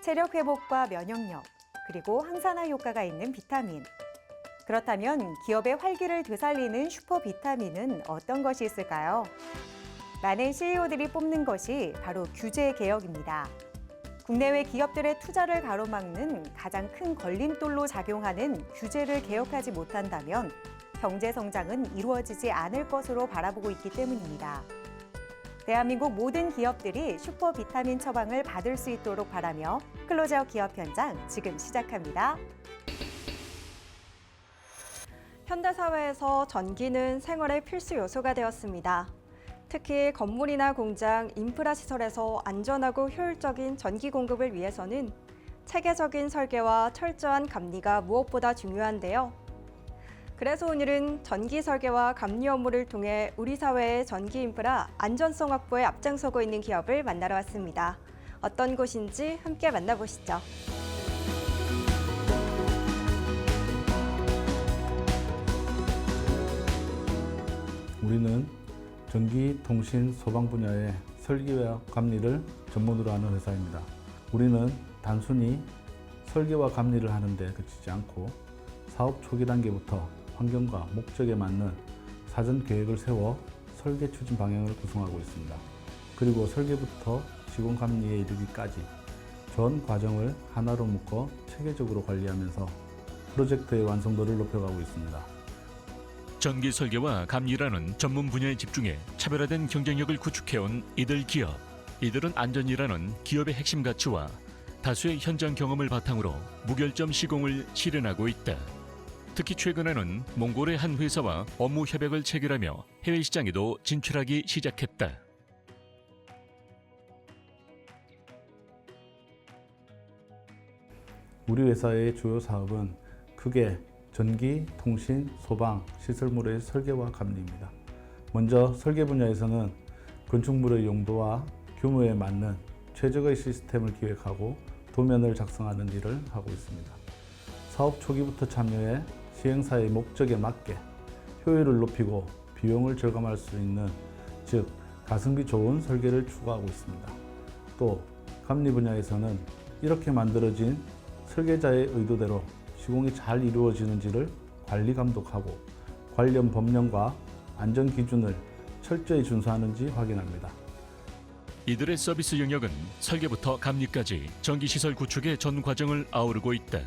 체력 회복과 면역력, 그리고 항산화 효과가 있는 비타민. 그렇다면 기업의 활기를 되살리는 슈퍼 비타민은 어떤 것이 있을까요? 많은 CEO들이 뽑는 것이 바로 규제 개혁입니다. 국내외 기업들의 투자를 가로막는 가장 큰 걸림돌로 작용하는 규제를 개혁하지 못한다면 경제 성장은 이루어지지 않을 것으로 바라보고 있기 때문입니다. 대한민국 모든 기업들이 슈퍼 비타민 처방을 받을 수 있도록 바라며 클로즈아웃 기업 현장 지금 시작합니다. 현대 사회에서 전기는 생활의 필수 요소가 되었습니다. 특히 건물이나 공장, 인프라 시설에서 안전하고 효율적인 전기 공급을 위해서는 체계적인 설계와 철저한 감리가 무엇보다 중요한데요. 그래서 오늘은 전기 설계와 감리 업무를 통해 우리 사회의 전기 인프라 안전성 확보에 앞장서고 있는 기업을 만나러 왔습니다. 어떤 곳인지 함께 만나보시죠. 우리는 전기, 통신, 소방 분야의 설계와 감리를 전문으로 하는 회사입니다. 우리는 단순히 설계와 감리를 하는데 그치지 않고 사업 초기 단계부터 환경과 목적에 맞는 사전 계획을 세워 설계 추진 방향을 구성하고 있습니다. 그리고 설계부터 시공 감리에 이르기까지 전 과정을 하나로 묶어 체계적으로 관리하면서 프로젝트의 완성도를 높여가고 있습니다. 전기 설계와 감리라는 전문 분야에 집중해 차별화된 경쟁력을 구축해온 이들 기업. 이들은 안전이라는 기업의 핵심 가치와 다수의 현장 경험을 바탕으로 무결점 시공을 실현하고 있다. 특히 최근에는 몽골의 한 회사와 업무 협약을 체결하며 해외 시장에도 진출하기 시작했다. 우리 회사의 주요 사업은 크게 전기, 통신, 소방, 시설물의 설계와 감리입니다. 먼저 설계 분야에서는 건축물의 용도와 규모에 맞는 최적의 시스템을 기획하고 도면을 작성하는 일을 하고 있습니다. 사업 초기부터 참여해 시행사의 목적에 맞게 효율을 높이고 비용을 절감할 수 있는 즉 가성비 좋은 설계를 추구하고 있습니다. 또 감리 분야에서는 이렇게 만들어진 설계자의 의도대로 시공이 잘 이루어지는지를 관리 감독하고 관련 법령과 안전 기준을 철저히 준수하는지 확인합니다. 이들의 서비스 영역은 설계부터 감리까지 전기시설 구축의 전 과정을 아우르고 있다.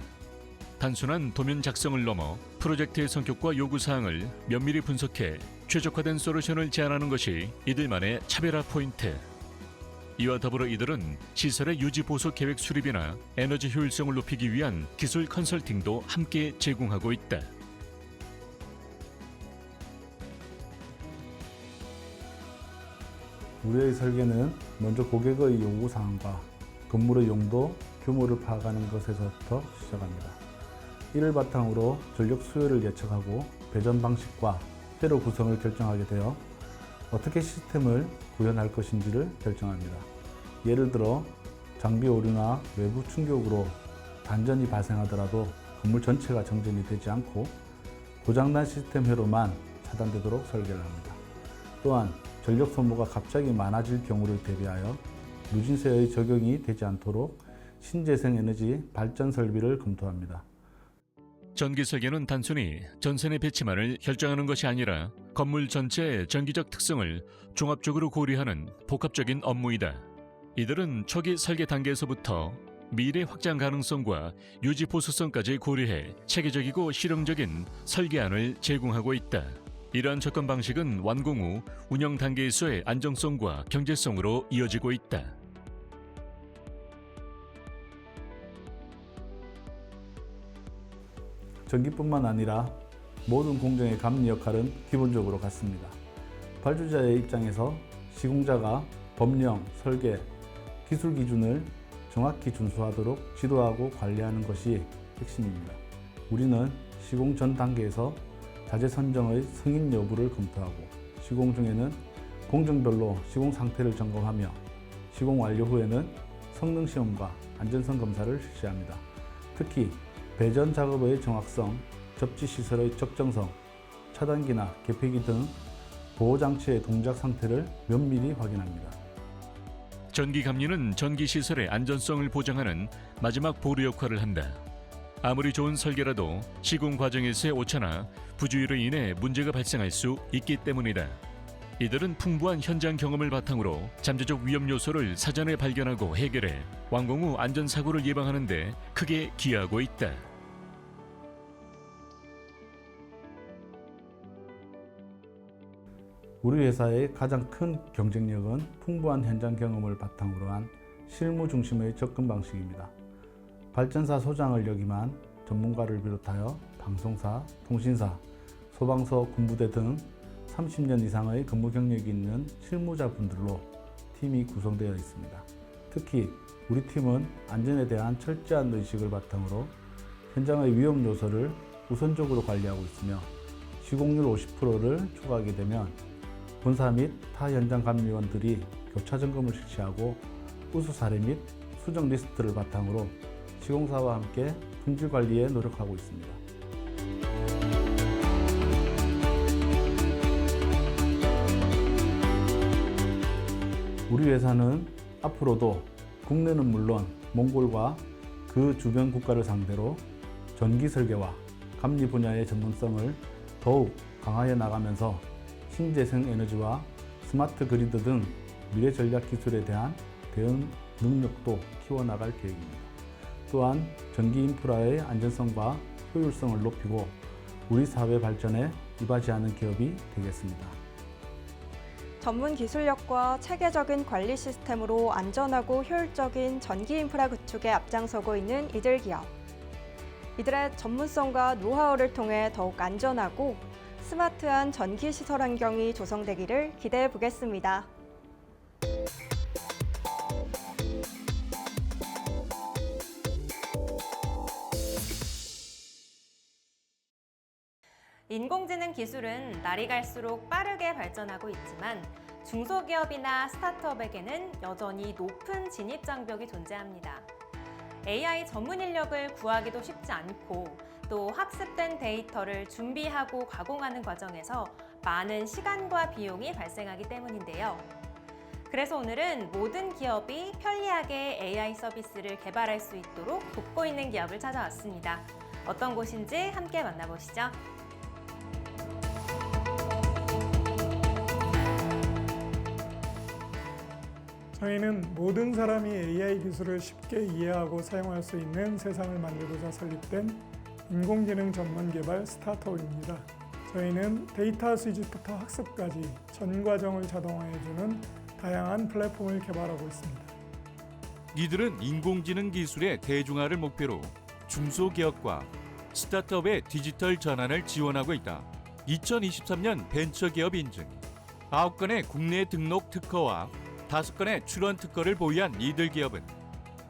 단순한 도면 작성을 넘어 프로젝트의 성격과 요구사항을 면밀히 분석해 최적화된 솔루션을 제안하는 것이 이들만의 차별화 포인트. 이와 더불어 이들은 시설의 유지 보수 계획 수립이나 에너지 효율성을 높이기 위한 기술 컨설팅도 함께 제공하고 있다. 우리의 설계는 먼저 고객의 요구사항과 건물의 용도, 규모를 파악하는 것에서부터 시작합니다. 이를 바탕으로 전력 수요를 예측하고 배전 방식과 회로 구성을 결정하게 되어 어떻게 시스템을 구현할 것인지를 결정합니다. 예를 들어 장비 오류나 외부 충격으로 단전이 발생하더라도 건물 전체가 정전이 되지 않고 고장난 시스템 회로만 차단되도록 설계를 합니다. 또한 전력 소모가 갑자기 많아질 경우를 대비하여 누진세의 적용이 되지 않도록 신재생 에너지 발전 설비를 검토합니다. 전기 설계는 단순히 전선의 배치만을 결정하는 것이 아니라 건물 전체의 전기적 특성을 종합적으로 고려하는 복합적인 업무이다. 이들은 초기 설계 단계에서부터 미래 확장 가능성과 유지 보수성까지 고려해 체계적이고 실용적인 설계안을 제공하고 있다. 이러한 접근 방식은 완공 후 운영 단계에서의 안정성과 경제성으로 이어지고 있다. 전기뿐만 아니라 모든 공정의 감리 역할은 기본적으로 같습니다. 발주자의 입장에서 시공자가 법령, 설계, 기술 기준을 정확히 준수하도록 지도하고 관리하는 것이 핵심입니다. 우리는 시공 전 단계에서 자재 선정의 승인 여부를 검토하고 시공 중에는 공정별로 시공 상태를 점검하며 시공 완료 후에는 성능 시험과 안전성 검사를 실시합니다. 특히 배전 작업의 정확성, 접지 시설의 적정성, 차단기나 개폐기 등 보호 장치의 동작 상태를 면밀히 확인합니다. 전기 감리는 전기 시설의 안전성을 보장하는 마지막 보루 역할을 한다. 아무리 좋은 설계라도 시공 과정에서의 오차나 부주의로 인해 문제가 발생할 수 있기 때문이다. 이들은 풍부한 현장 경험을 바탕으로 잠재적 위험 요소를 사전에 발견하고 해결해 완공 후 안전 사고를 예방하는 데 크게 기여하고 있다. 우리 회사의 가장 큰 경쟁력은 풍부한 현장 경험을 바탕으로 한 실무 중심의 접근 방식입니다. 발전사 소장을 역임한 전문가를 비롯하여 방송사, 통신사, 소방서, 군부대 등 30년 이상의 근무 경력이 있는 실무자분들로 팀이 구성되어 있습니다. 특히 우리 팀은 안전에 대한 철저한 의식을 바탕으로 현장의 위험 요소를 우선적으로 관리하고 있으며 시공률 50%를 초과하게 되면 본사 및 타 현장 감리원들이 교차 점검을 실시하고 우수 사례 및 수정 리스트를 바탕으로 시공사와 함께 품질 관리에 노력하고 있습니다. 우리 회사는 앞으로도 국내는 물론 몽골과 그 주변 국가를 상대로 전기 설계와 감리 분야의 전문성을 더욱 강화해 나가면서 신재생 에너지와 스마트 그리드 등 미래 전략 기술에 대한 대응 능력도 키워나갈 계획입니다. 또한 전기 인프라의 안전성과 효율성을 높이고 우리 사회 발전에 이바지하는 기업이 되겠습니다. 전문 기술력과 체계적인 관리 시스템으로 안전하고 효율적인 전기 인프라 구축에 앞장서고 있는 이들 기업. 이들의 전문성과 노하우를 통해 더욱 안전하고 스마트한 전기 시설 환경이 조성되기를 기대해 보겠습니다. 인공지능 기술은 날이 갈수록 빠르게 발전하고 있지만 중소기업이나 스타트업에게는 여전히 높은 진입 장벽이 존재합니다. AI 전문 인력을 구하기도 쉽지 않고 또 학습된 데이터를 준비하고 가공하는 과정에서 많은 시간과 비용이 발생하기 때문인데요. 그래서 오늘은 모든 기업이 편리하게 AI 서비스를 개발할 수 있도록 돕고 있는 기업을 찾아왔습니다. 어떤 곳인지 함께 만나보시죠. 저희는 모든 사람이 AI 기술을 쉽게 이해하고 사용할 수 있는 세상을 만들고자 설립된 인공지능 전문 개발 스타트업입니다. 저희는 데이터 수집부터 학습까지 전 과정을 자동화해주는 다양한 플랫폼을 개발하고 있습니다. 이들은 인공지능 기술의 대중화를 목표로 중소기업과 스타트업의 디지털 전환을 지원하고 있다. 2023년 벤처기업 인증, 9건의 국내 등록 특허와 5건의 출원 특허를 보유한 이들 기업은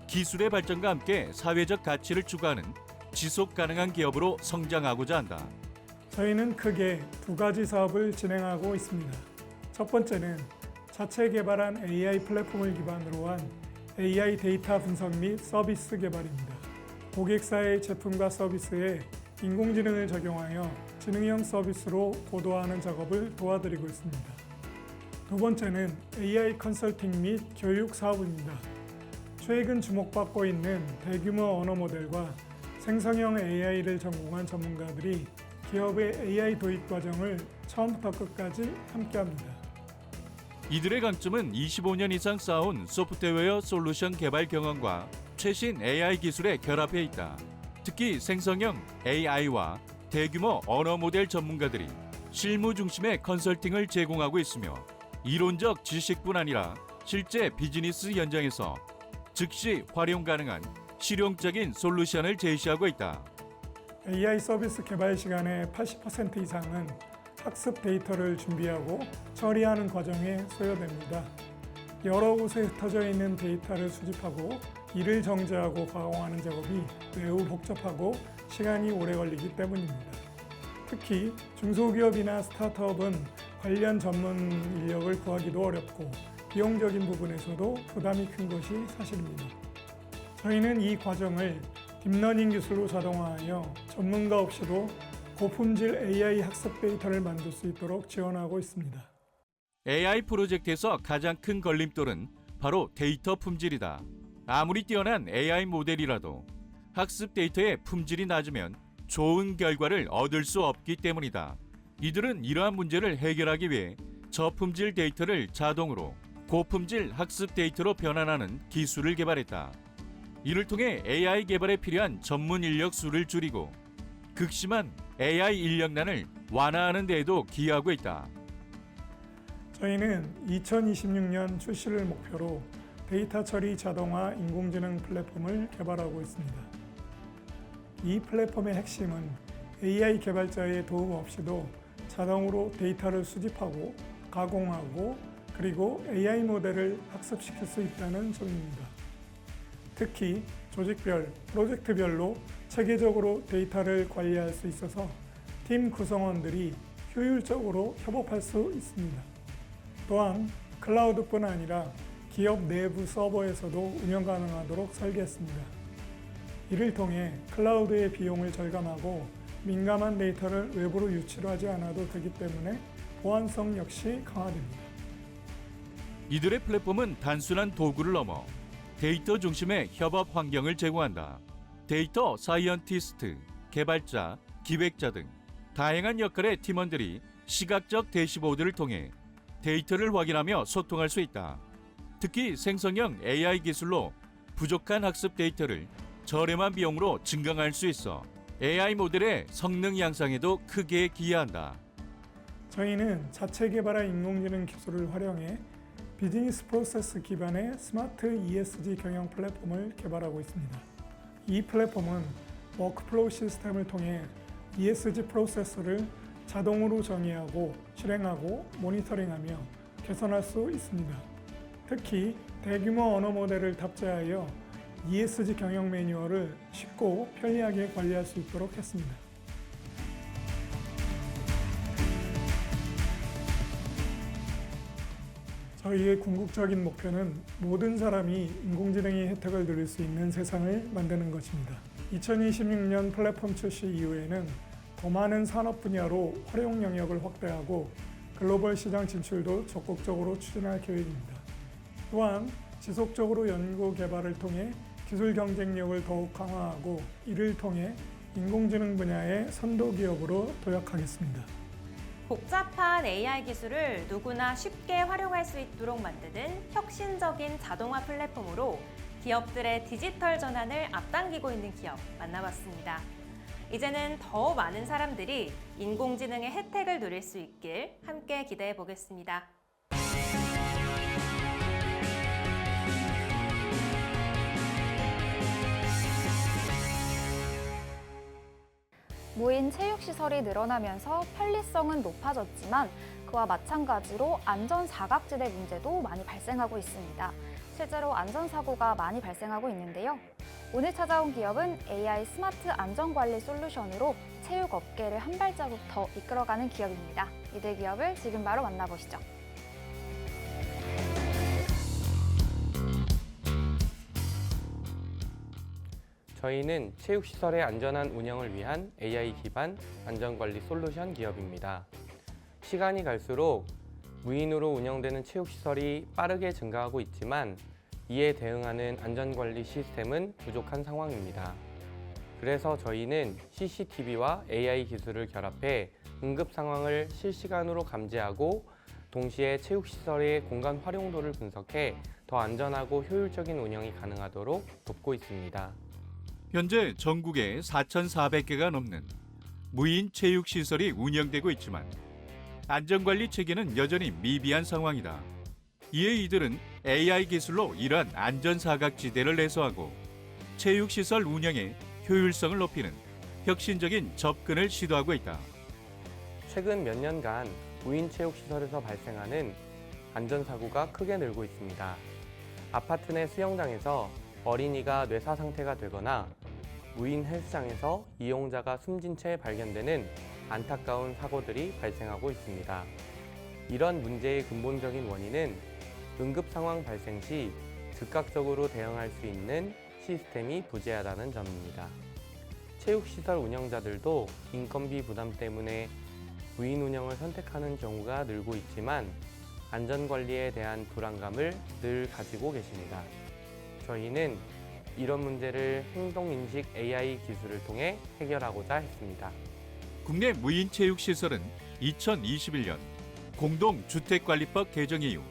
기술의 발전과 함께 사회적 가치를 추구하는 지속 가능한 기업으로 성장하고자 한다. 저희는 크게 두 가지 사업을 진행하고 있습니다. 첫 번째는 자체 개발한 AI 플랫폼을 기반으로 한 AI 데이터 분석 및 서비스 개발입니다. 고객사의 제품과 서비스에 인공지능을 적용하여 지능형 서비스로 고도화하는 작업을 도와드리고 있습니다. 두 번째는 AI 컨설팅 및 교육 사업입니다. 최근 주목받고 있는 대규모 언어 모델과 생성형 AI를 전공한 전문가들이 기업의 AI 도입 과정을 처음부터 끝까지 함께합니다. 이들의 강점은 25년 이상 쌓아온 소프트웨어 솔루션 개발 경험과 최신 AI 기술의 결합해 있다. 특히 생성형 AI와 대규모 언어 모델 전문가들이 실무 중심의 컨설팅을 제공하고 있으며 이론적 지식뿐 아니라 실제 비즈니스 현장에서 즉시 활용 가능한 실용적인 솔루션을 제시하고 있다. AI 서비스 개발 시간의 80% 이상은 학습 데이터를 준비하고 처리하는 과정에 소요됩니다. 여러 곳에 흩어져 있는 데이터를 수집하고 이를 정제하고 가공하는 작업이 매우 복잡하고 시간이 오래 걸리기 때문입니다. 특히 중소기업이나 스타트업은 관련 전문 인력을 구하기도 어렵고 비용적인 부분에서도 부담이 큰 것이 사실입니다. 저희는 이 과정을 딥러닝 기술로 자동화하여 전문가 없이도 고품질 AI 학습 데이터를 만들 수 있도록 지원하고 있습니다. AI 프로젝트에서 가장 큰 걸림돌은 바로 데이터 품질이다. 아무리 뛰어난 AI 모델이라도 학습 데이터의 품질이 낮으면 좋은 결과를 얻을 수 없기 때문이다. 이들은 이러한 문제를 해결하기 위해 저품질 데이터를 자동으로 고품질 학습 데이터로 변환하는 기술을 개발했다. 이를 통해 AI 개발에 필요한 전문 인력 수를 줄이고 극심한 AI 인력난을 완화하는 데에도 기여하고 있다. 저희는 2026년 출시를 목표로 데이터 처리 자동화 인공지능 플랫폼을 개발하고 있습니다. 이 플랫폼의 핵심은 AI 개발자의 도움 없이도 자동으로 데이터를 수집하고 가공하고 그리고 AI 모델을 학습시킬 수 있다는 점입니다. 특히 조직별, 프로젝트별로 체계적으로 데이터를 관리할 수 있어서 팀 구성원들이 효율적으로 협업할 수 있습니다. 또한 클라우드뿐 아니라 기업 내부 서버에서도 운영 가능하도록 설계했습니다. 이를 통해 클라우드의 비용을 절감하고 민감한 데이터를 외부로 유치를 하지 않아도 되기 때문에 보안성 역시 강화됩니다. 이들의 플랫폼은 단순한 도구를 넘어 데이터 중심의 협업 환경을 제공한다. 데이터 사이언티스트, 개발자, 기획자 등 다양한 역할의 팀원들이 시각적 대시보드를 통해 데이터를 확인하며 소통할 수 있다. 특히 생성형 AI 기술로 부족한 학습 데이터를 저렴한 비용으로 증강할 수 있어 AI 모델의 성능 향상에도 크게 기여한다. 저희는 자체 개발한 인공지능 기술을 활용해 비즈니스 프로세스 기반의 스마트 ESG 경영 플랫폼을 개발하고 있습니다. 이 플랫폼은 워크플로우 시스템을 통해 ESG 프로세스를 자동으로 정의하고 실행하고 모니터링하며 개선할 수 있습니다. 특히 대규모 언어 모델을 탑재하여 ESG 경영 매뉴얼을 쉽고 편리하게 관리할 수 있도록 했습니다. 저희의 궁극적인 목표는 모든 사람이 인공지능의 혜택을 누릴 수 있는 세상을 만드는 것입니다. 2026년 플랫폼 출시 이후에는 더 많은 산업 분야로 활용 영역을 확대하고 글로벌 시장 진출도 적극적으로 추진할 계획입니다. 또한 지속적으로 연구 개발을 통해 기술 경쟁력을 더욱 강화하고 이를 통해 인공지능 분야의 선도 기업으로 도약하겠습니다. 복잡한 AI 기술을 누구나 쉽게 활용할 수 있도록 만드는 혁신적인 자동화 플랫폼으로 기업들의 디지털 전환을 앞당기고 있는 기업 만나봤습니다. 이제는 더 많은 사람들이 인공지능의 혜택을 누릴 수 있길 함께 기대해 보겠습니다. 무인 체육시설이 늘어나면서 편리성은 높아졌지만 그와 마찬가지로 안전 사각지대 문제도 많이 발생하고 있습니다. 실제로 안전사고가 많이 발생하고 있는데요. 오늘 찾아온 기업은 AI 스마트 안전관리 솔루션으로 체육 업계를 한 발자국 더 이끌어가는 기업입니다. 이들 기업을 지금 바로 만나보시죠. 저희는 체육시설의 안전한 운영을 위한 AI 기반 안전관리 솔루션 기업입니다. 시간이 갈수록 무인으로 운영되는 체육시설이 빠르게 증가하고 있지만 이에 대응하는 안전관리 시스템은 부족한 상황입니다. 그래서 저희는 CCTV와 AI 기술을 결합해 응급 상황을 실시간으로 감지하고 동시에 체육시설의 공간 활용도를 분석해 더 안전하고 효율적인 운영이 가능하도록 돕고 있습니다. 현재 전국에 4,400개가 넘는 무인 체육 시설이 운영되고 있지만 안전관리 체계는 여전히 미비한 상황이다. 이에 이들은 AI 기술로 이러한 안전 사각지대를 해소하고 체육 시설 운영의 효율성을 높이는 혁신적인 접근을 시도하고 있다. 최근 몇 년간 무인 체육시설에서 발생하는 안전사고가 크게 늘고 있습니다. 아파트 내 수영장에서 어린이가 뇌사 상태가 되거나 무인 헬스장에서 이용자가 숨진 채 발견되는 안타까운 사고들이 발생하고 있습니다. 이런 문제의 근본적인 원인은 응급 상황 발생 시 즉각적으로 대응할 수 있는 시스템이 부재하다는 점입니다. 체육시설 운영자들도 인건비 부담 때문에 무인 운영을 선택하는 경우가 늘고 있지만 안전관리에 대한 불안감을 늘 가지고 계십니다. 저희는 이런 문제를 행동인식 AI 기술을 통해 해결하고자 했습니다. 국내 무인체육시설은 2021년 공동주택관리법 개정 이후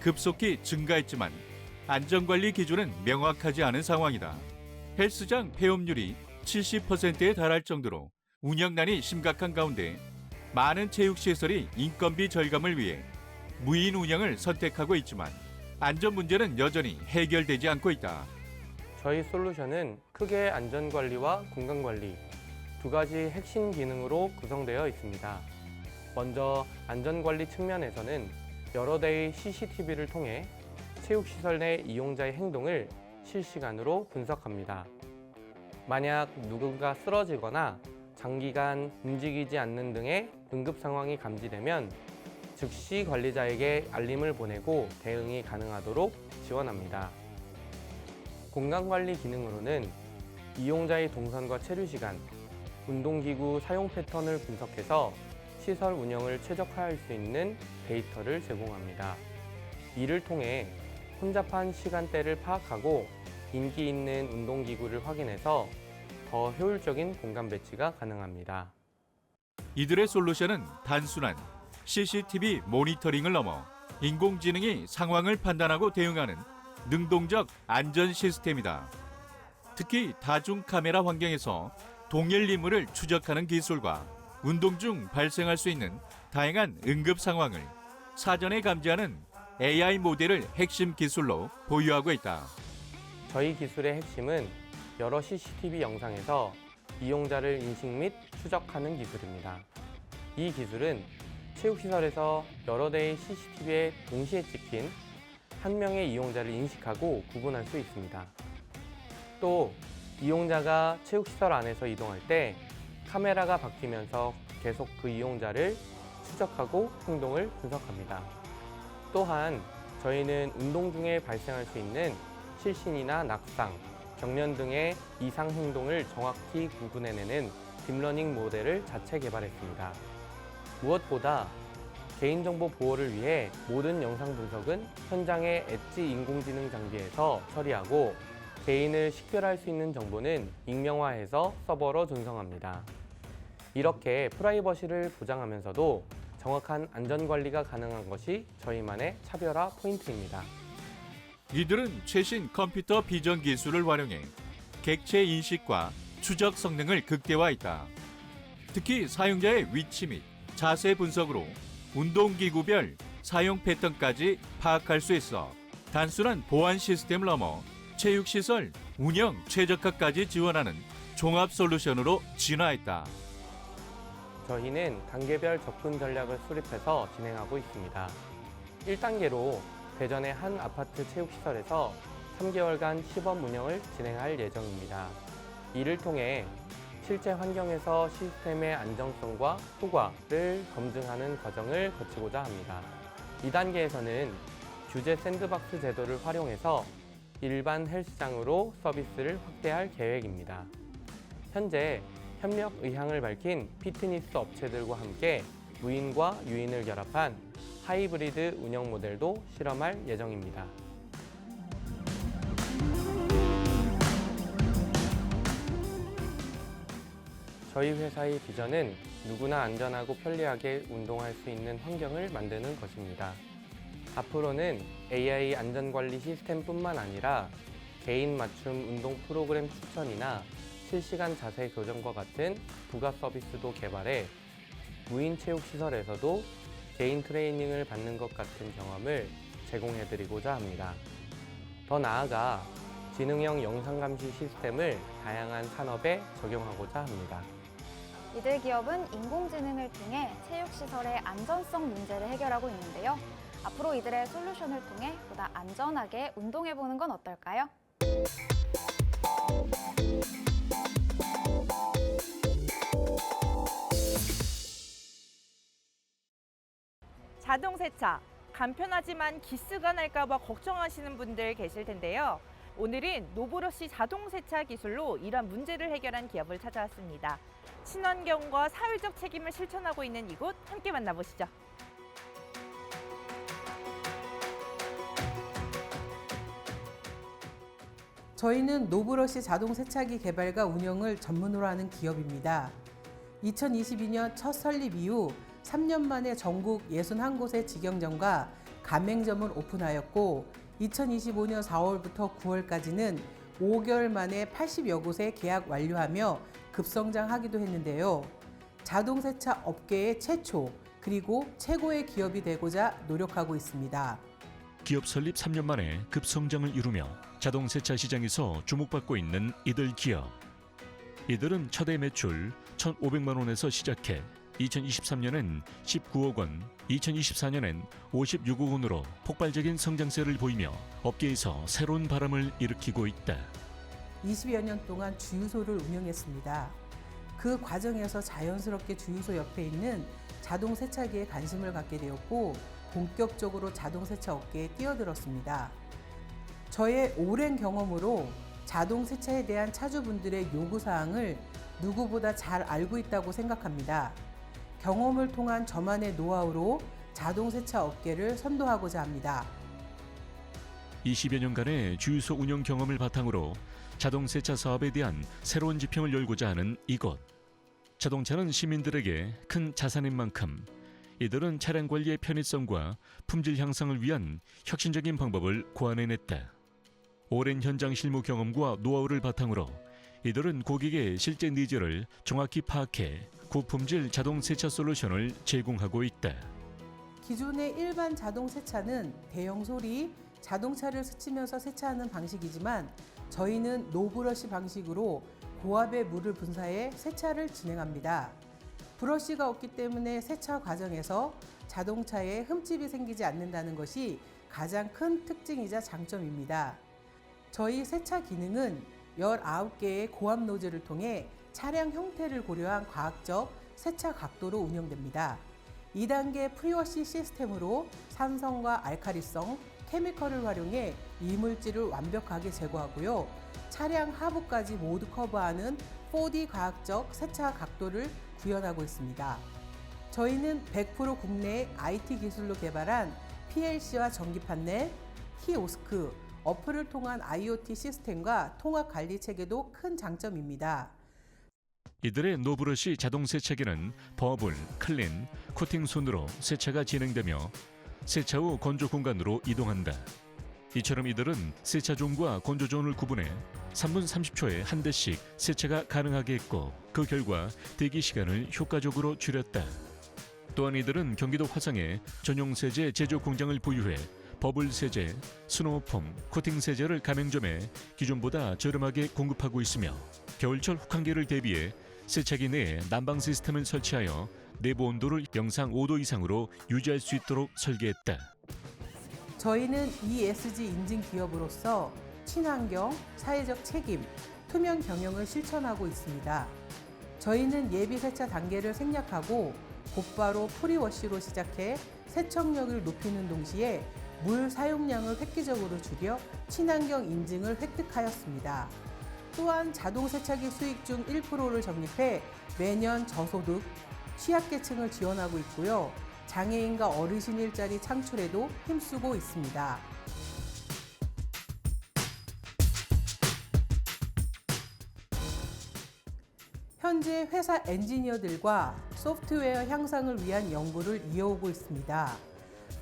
급속히 증가했지만 안전관리 기준은 명확하지 않은 상황이다. 헬스장 폐업률이 70%에 달할 정도로 운영난이 심각한 가운데 많은 체육시설이 인건비 절감을 위해 무인 운영을 선택하고 있지만 안전 문제는 여전히 해결되지 않고 있다. 저희 솔루션은 크게 안전관리와 공간관리 두 가지 핵심 기능으로 구성되어 있습니다. 먼저 안전관리 측면에서는 여러 대의 CCTV를 통해 체육시설 내 이용자의 행동을 실시간으로 분석합니다. 만약 누군가 쓰러지거나 장기간 움직이지 않는 등의 응급 상황이 감지되면 즉시 관리자에게 알림을 보내고 대응이 가능하도록 지원합니다. 공간관리 기능으로는 이용자의 동선과 체류 시간, 운동기구 사용 패턴을 분석해서 시설 운영을 최적화할 수 있는 데이터를 제공합니다. 이를 통해 혼잡한 시간대를 파악하고 인기 있는 운동기구를 확인해서 더 효율적인 공간 배치가 가능합니다. 이들의 솔루션은 단순한 CCTV 모니터링을 넘어 인공지능이 상황을 판단하고 대응하는 능동적 안전 시스템이다. 특히 다중 카메라 환경에서 동일 인물을 추적하는 기술과 운동 중 발생할 수 있는 다양한 응급 상황을 사전에 감지하는 AI 모델을 핵심 기술로 보유하고 있다. 저희 기술의 핵심은 여러 CCTV 영상에서 이용자를 인식 및 추적하는 기술입니다. 이 기술은 체육시설에서 여러 대의 CCTV에 동시에 찍힌 한 명의 이용자를 인식하고 구분할 수 있습니다. 또 이용자가 체육시설 안에서 이동할 때 카메라가 바뀌면서 계속 그 이용자를 추적하고 행동을 분석합니다. 또한 저희는 운동 중에 발생할 수 있는 실신이나 낙상, 경련 등의 이상 행동을 정확히 구분해내는 딥러닝 모델을 자체 개발했습니다. 무엇보다 개인정보 보호를 위해 모든 영상 분석은 현장의 엣지 인공지능 장비에서 처리하고 개인을 식별할 수 있는 정보는 익명화해서 서버로 전송합니다. 이렇게 프라이버시를 보장하면서도 정확한 안전관리가 가능한 것이 저희만의 차별화 포인트입니다. 이들은 최신 컴퓨터 비전 기술을 활용해 객체 인식과 추적 성능을 극대화했다. 특히 사용자의 위치 및 자세 분석으로 운동기구별 사용 패턴까지 파악할 수 있어 단순한 보안 시스템을 넘어 체육시설 운영 최적화까지 지원하는 종합 솔루션으로 진화했다. 저희는 단계별 접근 전략을 수립해서 진행하고 있습니다. 1단계로 대전의 한 아파트 체육시설에서 3개월간 시범 운영을 진행할 예정입니다. 이를 통해 실제 환경에서 시스템의 안정성과 효과를 검증하는 과정을 거치고자 합니다. 2단계에서는 규제 샌드박스 제도를 활용해서 일반 헬스장으로 서비스를 확대할 계획입니다. 현재 협력 의향을 밝힌 피트니스 업체들과 함께 무인과 유인을 결합한 하이브리드 운영 모델도 실험할 예정입니다. 저희 회사의 비전은 누구나 안전하고 편리하게 운동할 수 있는 환경을 만드는 것입니다. 앞으로는 AI 안전관리 시스템뿐만 아니라 개인 맞춤 운동 프로그램 추천이나 실시간 자세 교정과 같은 부가 서비스도 개발해 무인 체육 시설에서도 개인 트레이닝을 받는 것 같은 경험을 제공해 드리고자 합니다. 더 나아가 지능형 영상 감시 시스템을 다양한 산업에 적용하고자 합니다. 이들 기업은 인공지능을 통해 체육시설의 안전성 문제를 해결하고 있는데요. 앞으로 이들의 솔루션을 통해 보다 안전하게 운동해보는 건 어떨까요? 자동 세차 간편하지만 기스가 날까봐 걱정하시는 분들 계실 텐데요. 오늘은 노브러시 자동 세차 기술로 이런 문제를 해결한 기업을 찾아왔습니다. 친환경과 사회적 책임을 실천하고 있는 이곳 함께 만나보시죠. 저희는 노브러시 자동 세차기 개발과 운영을 전문으로 하는 기업입니다. 2022년 첫 설립 이후 3년 만에 전국 61곳의 직영점과 가맹점을 오픈하였고 2025년 4월부터 9월까지는 5개월 만에 80여 곳에 계약 완료하며 급성장하기도 했는데요. 자동 세차 업계의 최초 그리고 최고의 기업이 되고자 노력하고 있습니다. 기업 설립 3년 만에 급성장을 이루며 자동 세차 시장에서 주목받고 있는 이들 기업. 이들은 첫해 매출 1,500만 원에서 시작해 2023년엔 19억 원, 2024년엔 56억 원으로 폭발적인 성장세를 보이며 업계에서 새로운 바람을 일으키고 있다. 20여 년 동안 주유소를 운영했습니다. 그 과정에서 자연스럽게 주유소 옆에 있는 자동 세차기에 관심을 갖게 되었고 본격적으로 자동 세차 업계에 뛰어들었습니다. 저의 오랜 경험으로 자동 세차에 대한 차주분들의 요구 사항을 누구보다 잘 알고 있다고 생각합니다. 경험을 통한 저만의 노하우로 자동 세차 업계를 선도하고자 합니다. 20여 년간의 주유소 운영 경험을 바탕으로 자동 세차 사업에 대한 새로운 지평을 열고자 하는 이곳. 자동차는 시민들에게 큰 자산인 만큼 이들은 차량 관리의 편의성과 품질 향상을 위한 혁신적인 방법을 고안해냈다. 오랜 현장 실무 경험과 노하우를 바탕으로 이들은 고객의 실제 니즈를 정확히 파악해 고품질 자동 세차 솔루션을 제공하고 있다. 기존의 일반 자동 세차는 대형 소리, 자동차를 스치면서 세차하는 방식이지만 저희는 노브러시 방식으로 고압의 물을 분사해 세차를 진행합니다. 브러쉬가 없기 때문에 세차 과정에서 자동차에 흠집이 생기지 않는다는 것이 가장 큰 특징이자 장점입니다. 저희 세차 기능은 19개의 고압 노즐을 통해 차량 형태를 고려한 과학적 세차 각도로 운영됩니다. 2단계 프리워시 시스템으로 산성과 알카리성, 케미컬을 활용해 이물질을 완벽하게 제거하고요. 차량 하부까지 모두 커버하는 4D 과학적 세차 각도를 구현하고 있습니다. 저희는 100% 국내 IT 기술로 개발한 PLC와 전기 판넬, 키오스크, 어플을 통한 IoT 시스템과 통합 관리 체계도 큰 장점입니다. 이들의 노브러시 자동 세차기는 버블, 클린, 코팅 손으로 세차가 진행되며 세차 후 건조 공간으로 이동한다. 이처럼 이들은 세차 존과 건조 존을 구분해 3분 30초에 한 대씩 세차가 가능하게 했고 그 결과 대기 시간을 효과적으로 줄였다. 또한 이들은 경기도 화성에 전용 세제 제조 공장을 보유해 버블 세제, 스노우폼, 코팅 세제를 가맹점에 기존보다 저렴하게 공급하고 있으며 겨울철 혹한기를 대비해 세차기 내에 난방 시스템을 설치하여 내부 온도를 영상 5도 이상으로 유지할 수 있도록 설계했다. 저희는 ESG 인증 기업으로서 친환경, 사회적 책임, 투명 경영을 실천하고 있습니다. 저희는 예비 세차 단계를 생략하고 곧바로 프리워시로 시작해 세척력을 높이는 동시에 물 사용량을 획기적으로 줄여 친환경 인증을 획득하였습니다. 또한 자동 세차기 수익 중 1%를 적립해 매년 저소득, 취약계층을 지원하고 있고요. 장애인과 어르신 일자리 창출에도 힘쓰고 있습니다. 현재 회사 엔지니어들과 소프트웨어 향상을 위한 연구를 이어오고 있습니다.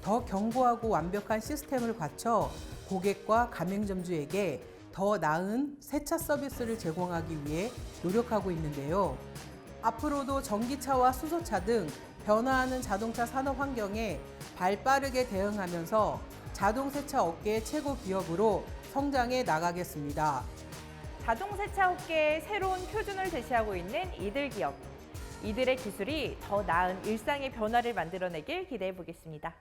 더 견고하고 완벽한 시스템을 갖춰 고객과 가맹점주에게 더 나은 세차 서비스를 제공하기 위해 노력하고 있는데요. 앞으로도 전기차와 수소차 등 변화하는 자동차 산업 환경에 발 빠르게 대응하면서 자동 세차 업계의 최고 기업으로 성장해 나가겠습니다. 자동 세차 업계의 새로운 표준을 제시하고 있는 이들 기업. 이들의 기술이 더 나은 일상의 변화를 만들어내길 기대해 보겠습니다.